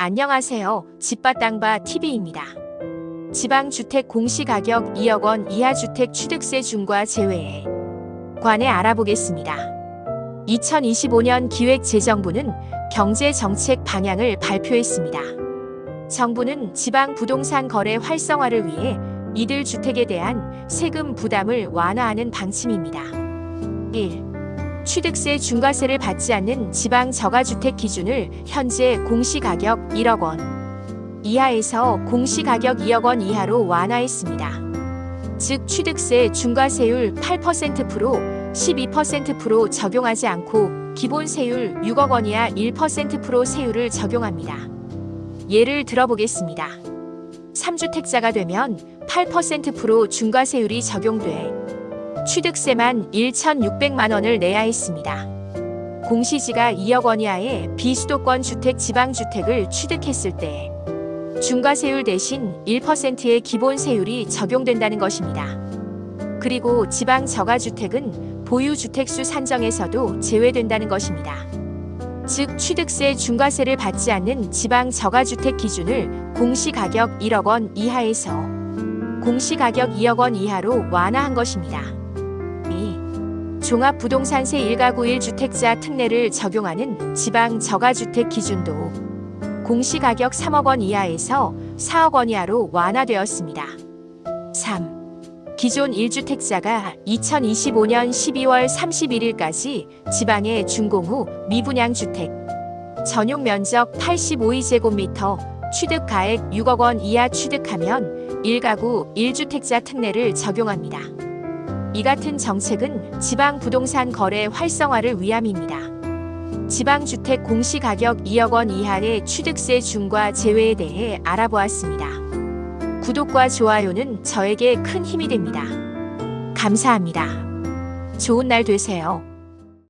안녕하세요. 집바 땅바 TV입니다. 지방주택 공시가격 2억 원 이하 주택 취득세 중과 제외에 관해 알아보겠습니다. 2025년 기획재정부는 경제정책 방향을 발표했습니다. 정부는 지방 부동산 거래 활성화를 위해 이들 주택에 대한 세금 부담을 완화하는 방침입니다. 1. 취득세 중과세를 받지 않는 지방 저가주택 기준을 현재 공시가격 1억 원 이하에서 공시가격 2억 원 이하로 완화했습니다. 즉 취득세 중과세율 8% 프로 12% 프로 적용하지 않고 기본 세율 6억 원 이하 1% 프로 세율을 적용합니다. 예를 들어보겠습니다. 3주택자가 되면 8% 프로 중과세율이 적용돼 취득세만 1,600만 원을 내야 했습니다. 공시지가 2억 원 이하의 비수도권 주택 지방주택을 취득했을 때 중과세율 대신 1%의 기본 세율이 적용된다는 것입니다. 그리고 지방 저가주택은 보유주택수 산정에서도 제외된다는 것입니다. 즉 취득세 중과세를 받지 않는 지방 저가주택 기준을 공시가격 1억 원 이하에서 공시가격 2억 원 이하로 완화한 것입니다. 2. 종합부동산세 1가구 1주택자 특례를 적용하는 지방 저가주택 기준도 공시가격 3억 원 이하에서 4억 원 이하로 완화되었습니다. 3. 기존 1주택자가 2025년 12월 31일까지 지방의 준공 후 미분양 주택 전용 면적 85제곱미터 취득 가액 6억 원 이하 취득하면 1가구 1주택자 특례를 적용합니다. 이 같은 정책은 지방 부동산 거래 활성화를 위함입니다. 지방주택 공시가격 2억 원 이하의 취득세 중과 제외에 대해 알아보았습니다. 구독과 좋아요는 저에게 큰 힘이 됩니다. 감사합니다. 좋은 날 되세요.